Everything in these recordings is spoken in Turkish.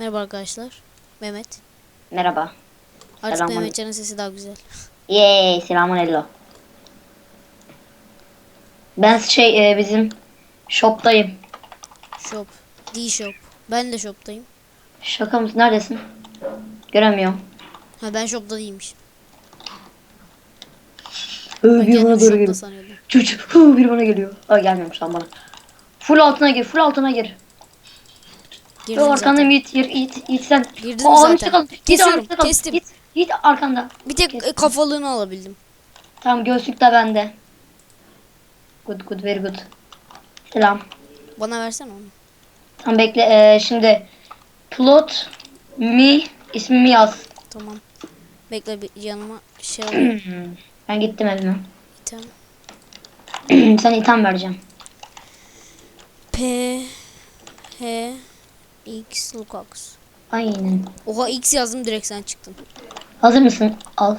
Merhaba arkadaşlar. Mehmet. Merhaba. Artık Selam Mehmetcan'ın sesi daha güzel. Yeee selamun aleyküm. Ben şey e, bizim shop'tayım. Shop. D-Shop. Ben de shop'tayım. Şaka mısın? Neredesin? Göremiyorum. Ha ben shop'ta değilmiş. Hı, Ben bir bana doğru geliyor. Çocuk hı, bir bana geliyor. Aa gelmiyormuş lan bana. Full altına gir, full altına gir. Girdim Yo arkanda zaten. it, it, it, it sen. Girdim Aa, zaten. kal. Git Kesiyorum, kal. kestim. Git, git arkanda. Bir tek Kestim. kafalığını alabildim. Tamam göğsük de bende. Good good very good. Selam. Bana versene onu. Tamam bekle. Ee, şimdi plot mi ismimi yaz. Tamam. Bekle bir yanıma şey alayım. ben gittim evime. İtem. Sana itham vereceğim. P H X Lukax. Aynen. Oha X yazdım direkt sen çıktın. Hazır mısın? Al.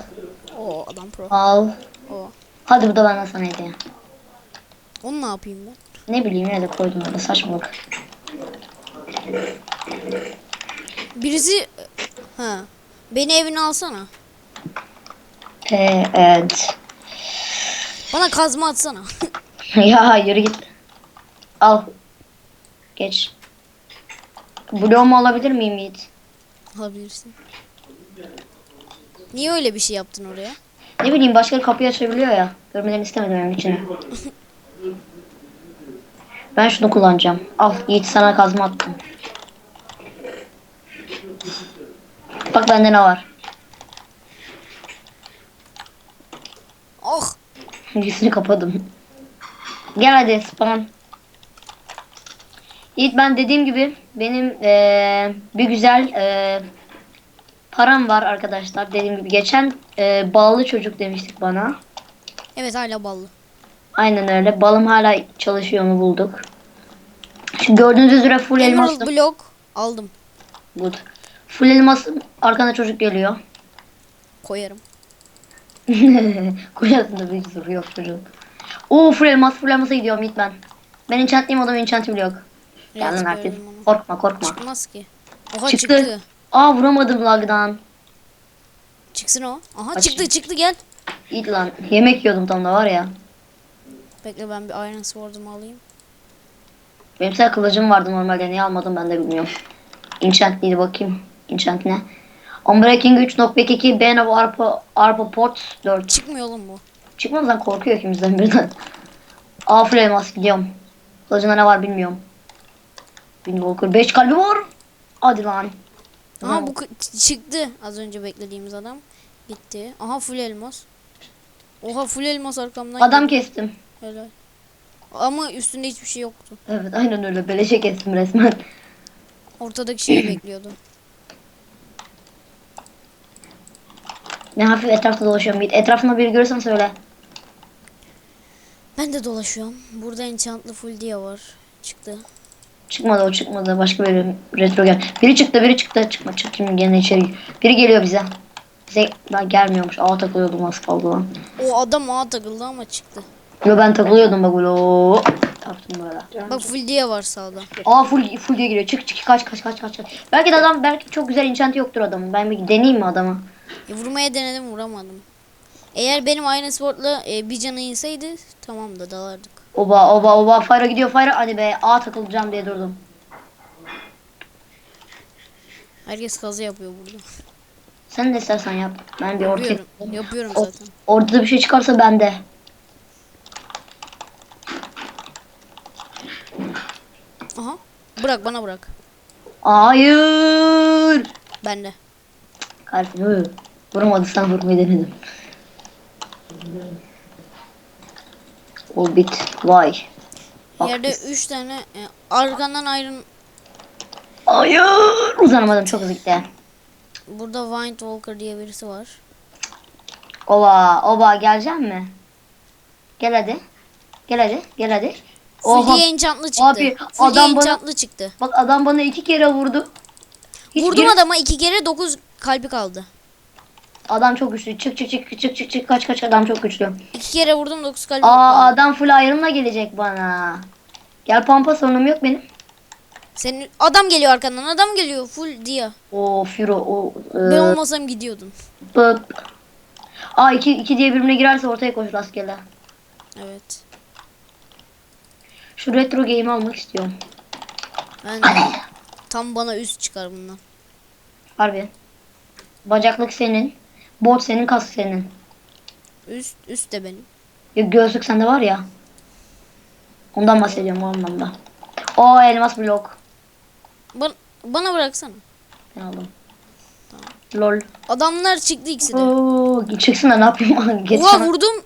O adam pro. Al. O. Hadi bu da benden sana hediye. Onu ne yapayım ben? Ne bileyim yine de koydum orada saçmalık. Birisi ha. Beni evine alsana. Ee, evet. Bana kazma atsana. ya yürü git. Al. Geç. Bloğumu alabilir miyim Yiğit? Alabilirsin. Niye öyle bir şey yaptın oraya? Ne bileyim başka kapıyı açabiliyor ya. Görmelerini istemedim evin içine. ben şunu kullanacağım. Al Yiğit sana kazma attım. Bak bende ne var. Oh! Yüzünü kapadım. Gel hadi spawn. Yiğit ben dediğim gibi benim eee, bir güzel eee, param var arkadaşlar. Dediğim gibi geçen eee bağlı çocuk demiştik bana. Evet hala ballı. Aynen öyle. Balım hala çalışıyor mu bulduk. Şu gördüğünüz üzere full Emerald elmasım. blok aldım. Good. Full elmasım. Arkana çocuk geliyor. Koyarım. Kocasında bir sürü yok çocuğun. Oo full elmas. Full elmasa gidiyorum Yiğit ben. Ben enchantlayayım adam enchantim yok. Gördüm onu. Korkma korkma. Çıkmaz ki. Oha Çıktı. çıktı. Aa vuramadım lagdan. Çıksın o. Aha Bak çıktı çıktı gel. İyi lan. Yemek yiyordum tam da var ya. Bekle ben bir Iron Sword'umu alayım. Benim sana kılıcım vardı normalde. Niye almadım ben de bilmiyorum. Enchant neydi bakayım. Enchant ne? Unbreaking 3.2 Bane of Arpa, Arpa Ports 4. Çıkmıyor oğlum bu. Çıkmaz lan korkuyor ikimizden birden. Full elmas gidiyorum. Kılıcında ne var bilmiyorum. Windwalker 5 kalbi var. Hadi lan. Aha bu çıktı. Az önce beklediğimiz adam. Gitti. Aha full elmas. Oha full elmas arkamdan Adam geldi. kestim. Helal. Ama üstünde hiçbir şey yoktu. Evet aynen öyle. Beleşe kestim resmen. Ortadaki şeyi bekliyordu. Ne hafif etrafta dolaşıyorum. Yiğit. Etrafında biri görürsen söyle. Ben de dolaşıyorum. Burada enchantlı full diye var. Çıktı. Çıkmadı o çıkmadı. Başka bir retro gel. Biri çıktı biri çıktı. Çıkma çık şimdi gene içeri. Biri geliyor bize. Bize daha gelmiyormuş. Ağa takılıyordum az kaldı lan. O adam ağa takıldı ama çıktı. Yo ben takılıyordum bak böyle. Oo. Böyle. Bak full diye var sağda. Aa full full diye giriyor. Çık çık kaç kaç kaç kaç. kaç. Belki de adam belki çok güzel enchant yoktur adamın. Ben bir deneyeyim mi adamı? E, vurmaya denedim vuramadım. Eğer benim Iron Sword'la e, bir canı inseydi tamam da dalardık. Oba oba oba fire gidiyor fire. Hadi be ağa takılacağım diye durdum. Herkes kazı yapıyor burada. Sen de istersen yap. Ben bir ortaya. Yapıyorum. Yapıyorum O- zaten. Ortada bir şey çıkarsa bende. Aha. Bırak bana bırak. Hayır. Bende. Kalbim hı. Vurmadı sen vurmayı denedim. Ol bit. Vay. Bak Yerde biz- 3 tane e, arkandan Iron Hayır. Uzanamadım çok hızlı gitti. burada Wind Walker diye birisi var. Ova oba gelecek mi? Gel hadi. Gel hadi. Gel hadi. Oha. diye enchantlı çıktı. Abi, adam bana- enchantlı çıktı. Bak adam bana iki kere vurdu. Hiç Vurdum geri- adama iki kere 9 kalbi kaldı. Adam çok güçlü. Çık çık çık çık çık çık kaç kaç adam çok güçlü. İki kere vurdum 9 kalbi Aa adam full iron'la gelecek bana. Gel pampa sorunum yok benim. Senin adam geliyor arkandan. Adam geliyor. Full dia. O Firo o Ben e, olmasam gidiyordun. bıp. Aa iki, iki diye birbirine girerse ortaya koş rastgele. Evet. Şu retro game'i almak istiyorum. Ben. Tam bana üst çıkar bundan. Harbi. Bacaklık senin. Bot senin, kas senin. Üst üst de benim. Ya gözlük sende var ya. Ondan bahsediyorum o anlamda. O elmas blok. Ban- bana bıraksana. Ben aldım. Lol. Adamlar çıktı ikisi de. Oo, çıksın da ne yapayım? Geç Oha sana. vurdum.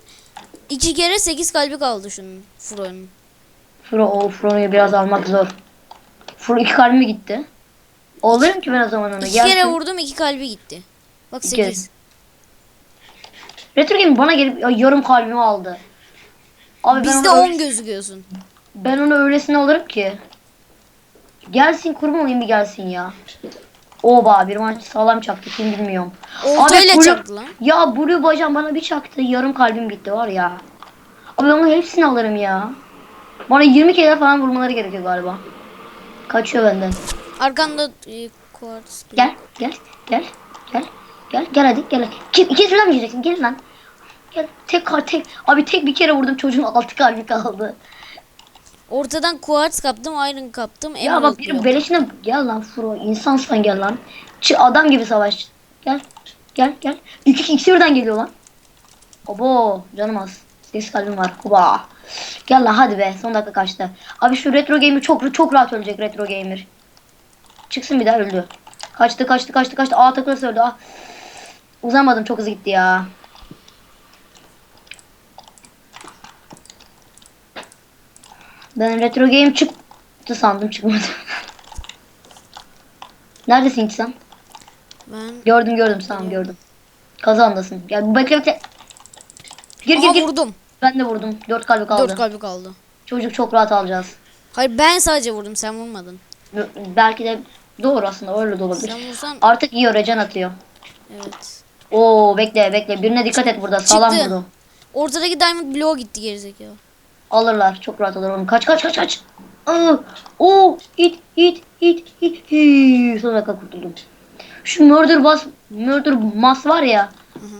İki kere 8 kalbi kaldı şunun. Fro'nun. Fro, o Fro'yu biraz almak zor. Fro iki kalbimi gitti. Olurum ki ben o zaman ona. İki Gelsin. kere vurdum iki kalbi gitti. Bak. 8. Retro Game bana gelip ya, yarım kalbimi aldı. Abi Bizde onu, 10 öyle- gözüküyorsun. ben onu öylesine alırım ki. Gelsin kurban olayım bir gelsin ya. Oba bir maç sağlam çaktı kim bilmiyorum. Oltayla Blue- çaktı lan. Ya Blue bacağım bana bir çaktı yarım kalbim gitti var ya. Abi onu hepsini alırım ya. Bana 20 kere falan vurmaları gerekiyor galiba. Kaçıyor benden. Arkanda e, quartz. Gel gel gel gel gel gel hadi gel. Kim ikisi birden mi yiyeceksin? Gel lan. Gel tek kar tek. Abi tek bir kere vurdum çocuğun altı kalbi kaldı. Ortadan quartz kaptım, iron kaptım. Ya bak blok. beleşine gel lan Furo insansan gel lan. Çı adam gibi savaş. Gel gel gel. İki ikisi birden geliyor lan. Obo canım az. Sekiz kalbim var. Kuba. Gel lan hadi be son dakika kaçtı. Abi şu retro gamer çok çok rahat ölecek retro gamer. Çıksın bir daha öldü. Kaçtı kaçtı kaçtı kaçtı. Aa takılırsa öldü. Ah. Uzamadım çok hızlı gitti ya. Ben retro game çıktı sandım çıkmadı. Neredesin ki sen? Ben Gördüm gördüm tamam gördüm. Kazandasın. Gel bekle bekle. Gir gir Aha, gir. vurdum. Ben de vurdum. Dört kalbi kaldı. 4 kalbi kaldı. Çocuk çok rahat alacağız. Hayır ben sadece vurdum sen vurmadın. Belki de doğru aslında öyle de olabilir. Sen vursan Artık yiyor recan atıyor. evet. Oo bekle bekle. Birine dikkat et burada. Sağlam Çıktı. vurdu. Ortadaki diamond bloğu gitti gerizekalı. Alırlar. Çok rahat alır onu. Kaç kaç kaç kaç. Aa, Oo, it it it it. Hii, Son dakika kurtuldum. Şu murder bas murder mas var ya.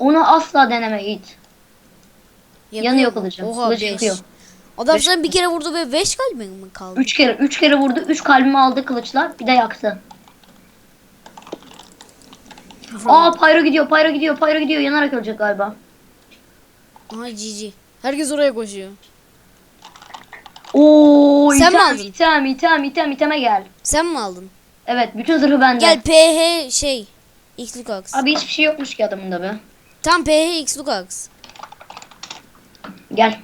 Onu asla deneme it. Yanıyor mu? kılıcım. Oha 5. yakıyor. Adam Beş sana bir kere vurdu ve 5 kalbi mi kaldı? Üç kere üç kere vurdu. Üç kalbimi aldı kılıçla. Bir de yaktı. Aa Pyro gidiyor. Pyro gidiyor. Pyro gidiyor. Yanarak ölecek galiba. Aha GG. Herkes oraya koşuyor. Oo, Sen mi item, aldın? item, item, item, iteme gel. Sen mi aldın? Evet, bütün zırhı bende. Gel PH şey. X Lukax. Abi hiçbir şey yokmuş ki adamında be. Tam PH X Lukax. Gel.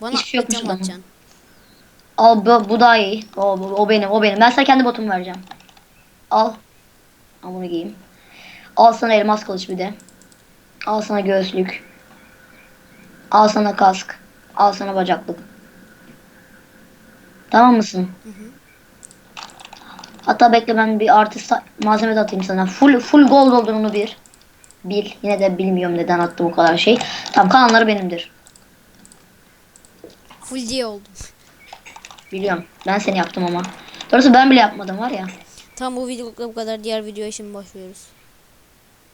Bana Hiçbir şey yokmuş item adamın. atacaksın. Al bu, bu daha iyi. O, bu- o benim, o benim. Ben sana kendi botumu vereceğim. Al. Al bunu giyeyim. Al sana elmas kılıç bir de. Al sana göğüslük. Al sana kask. Al sana bacaklık. Tamam mısın? Hatta bekle ben bir artı sa- malzeme de atayım sana. Full full gold olduğunu bir. Bil. Yine de bilmiyorum neden attı bu kadar şey. Tamam kalanları benimdir. Full D oldum. Biliyorum. Ben seni yaptım ama. Doğrusu ben bile yapmadım var ya. Tam bu videolukla bu kadar. Diğer videoya şimdi başlıyoruz.